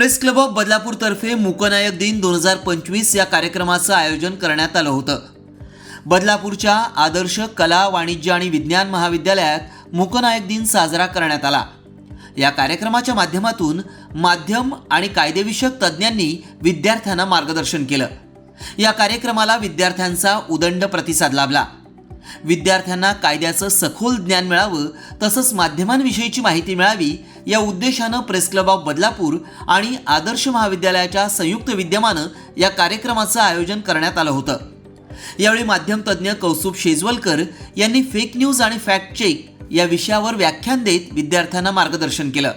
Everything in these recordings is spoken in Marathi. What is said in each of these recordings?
प्रेस क्लब ऑफ बदलापूरतर्फे मूकनायक दिन दोन हजार पंचवीस या कार्यक्रमाचं आयोजन करण्यात आलं होतं. बदलापूरच्या आदर्श कला वाणिज्य आणि विज्ञान महाविद्यालयात मूकनायक दिन साजरा करण्यात आला. या कार्यक्रमाच्या माध्यमातून माध्यम आणि कायदेविषयक तज्ज्ञांनी विद्यार्थ्यांना मार्गदर्शन केलं. या कार्यक्रमाला विद्यार्थ्यांचा उदंड प्रतिसाद लाभला. विद्यार्थ्यांना कायद्याचं सखोल ज्ञान मिळावं तसंच माध्यमांविषयीची माहिती मिळावी या उद्देशानं प्रेस क्लब ऑफ बदलापूर आणि आदर्श महाविद्यालयाच्या संयुक्त विद्यमानं या कार्यक्रमाचं आयोजन करण्यात आलं होतं. यावेळी माध्यमतज्ज्ञ कौस्तुभ शेजवलकर यांनी फेक न्यूज आणि फॅक्ट चेक या विषयावर व्याख्यान देत विद्यार्थ्यांना मार्गदर्शन केलं.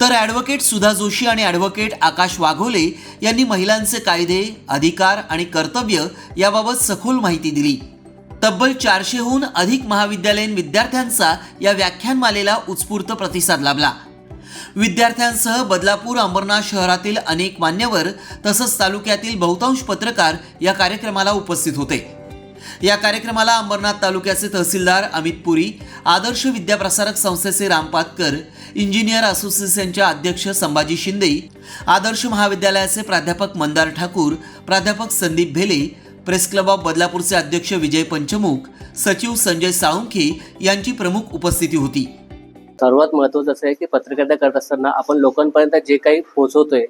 तर ॲडव्होकेट सुधा जोशी आणि ॲडव्होकेट आकाश वाघोले यांनी महिलांचे कायदे अधिकार आणि कर्तव्य याबाबत सखोल माहिती दिली. तब्बल चारशेहून अधिक महाविद्यालयीन विद्यार्थ्यांचा या व्याख्यानमालेला उत्स्फूर्त प्रतिसाद लाभला. विद्यार्थ्यांसह बदलापूर अंबरनाथ शहरातील अनेक मान्यवर तसंच तालुक्यातील बहुतांश पत्रकार या कार्यक्रमाला उपस्थित होते. या कार्यक्रमाला अंबरनाथ तालुक्याचे तहसीलदार अमित पुरी आदर्श विद्याप्रसारक संस्थेचे राम पातकर इंजिनियर असोसिएशनच्या अध्यक्ष संभाजी शिंदे आदर्श महाविद्यालयाचे प्राध्यापक मंदार ठाकूर प्राध्यापक संदीप भेले प्रेस क्लब ऑफ बदलापूरचे अध्यक्ष विजय पंचमुख सचिव संजय साळुंखे यांची प्रमुख उपस्थिती होती. सर्वात महत्वाचं असं आहे की पत्रकारिता करत असताना आपण लोकांपर्यंत जे काही पोहोचवतोय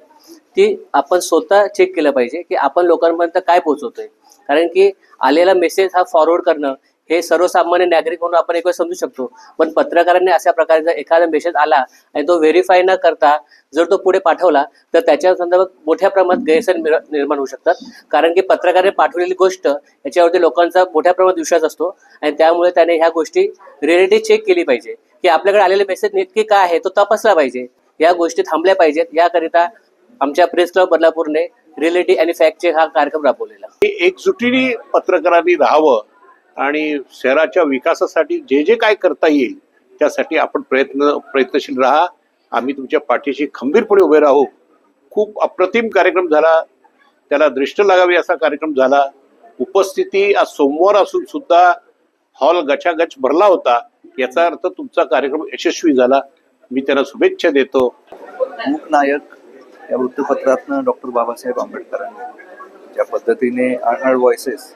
ते आपण स्वतः चेक केलं पाहिजे की आपण लोकांपर्यंत काय पोहोचवतोय. कारण की आलेला मेसेज हा फॉरवर्ड करणं हे सर्वसामान्य नागरिक म्हणून आपण एक वेळ समजू शकतो. पण पत्रकारांनी अशा प्रकारे जर एखादा मेसेज आला आणि तो व्हेरीफाय न करता जर तो पुढे पाठवला तर त्याच्या संदर्भात मोठ्या प्रमाणात गैरसर निर्माण होऊ शकतात. कारण की पत्रकाराने पाठवलेली गोष्ट याच्यावरती लोकांचा मोठ्या प्रमाणात विश्वास असतो आणि त्यामुळे त्याने ह्या गोष्टी रिअलिटी चेक केली पाहिजे. की आपल्याकडे आलेले मेसेज नक्की काय आहे तो तपासला पाहिजे. या गोष्टी थांबल्या पाहिजेत. याकरिता आमच्या प्रेस क्लब बदलापूरने रिअलिटी आणि फॅक्ट चेक हा कार्यक्रम राबवलेला. एकजुटीने पत्रकारांनी राहावं आणि शहराच्या विकासासाठी जे जे काय करता येईल त्यासाठी आपण प्रयत्न प्रयत्नशील राहा. आम्ही तुमच्या पाठीशी खंबीरपणे उभे राहू. खूप अप्रतिम कार्यक्रम झाला. त्याला दृष्ट लागावी असा कार्यक्रम झाला. उपस्थिती आज सोमवार असून सुद्धा हॉल गचागच भरला होता. याचा अर्थ तुमचा कार्यक्रम यशस्वी झाला. मी त्यांना शुभेच्छा देतो. मूकनायक या वृत्तपत्रातनं डॉक्टर बाबासाहेब आंबेडकरांनी ज्या पद्धतीने आर्नड व्हॉइसेस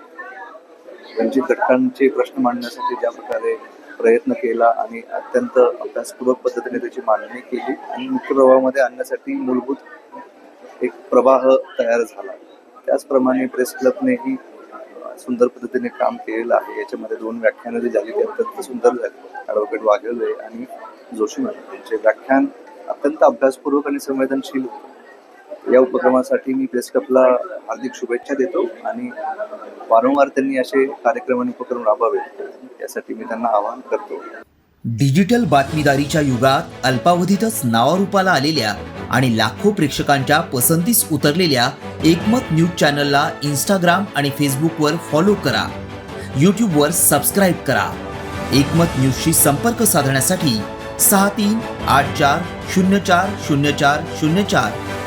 वंचित घटकांचे प्रश्न मांडण्यासाठी ज्या प्रकारे प्रयत्न केला आणि अत्यंत अभ्यासपूर्वक पद्धतीने त्याची मांडणी केली आणि मुख्य प्रवाहामध्ये आणण्यासाठी मूलभूत एक प्रवाह तयार झाला. त्याचप्रमाणे प्रेस क्लबनेही सुंदर पद्धतीने काम केलेलं आहे. याच्यामध्ये दोन व्याख्यानं जी झाली ती अत्यंत सुंदर झाली. ॲडव्होकेट वाघेले आणि जोशी मॅडम. यांचे व्याख्यान अत्यंत अभ्यासपूर्वक आणि संवेदनशील होते. या उपक्रमासाठी मी प्रेस क्लबला हार्दिक शुभेच्छा देतो आणि वारंवार त्यांनी असे कार्यक्रम आणि उपक्रम राबवावे यासाठी मी त्यांना आवाहन करतो. डिजिटल बातमीदारीच्या युगात अल्पावधीतच नावारूपाला आलेल्या आणि लाखो प्रेक्षकांच्या पसंतीस उतरलेल्या एकमत न्यूज चॅनलला इंस्टाग्राम आणि फेसबुकवर फॉलो करा. यूट्यूबवर सबस्क्राईब करा. एकमत न्यूजशी संपर्क साधण्यासाठी सहा तीन आठ चार शून्य चार शून्य चार शून्य चार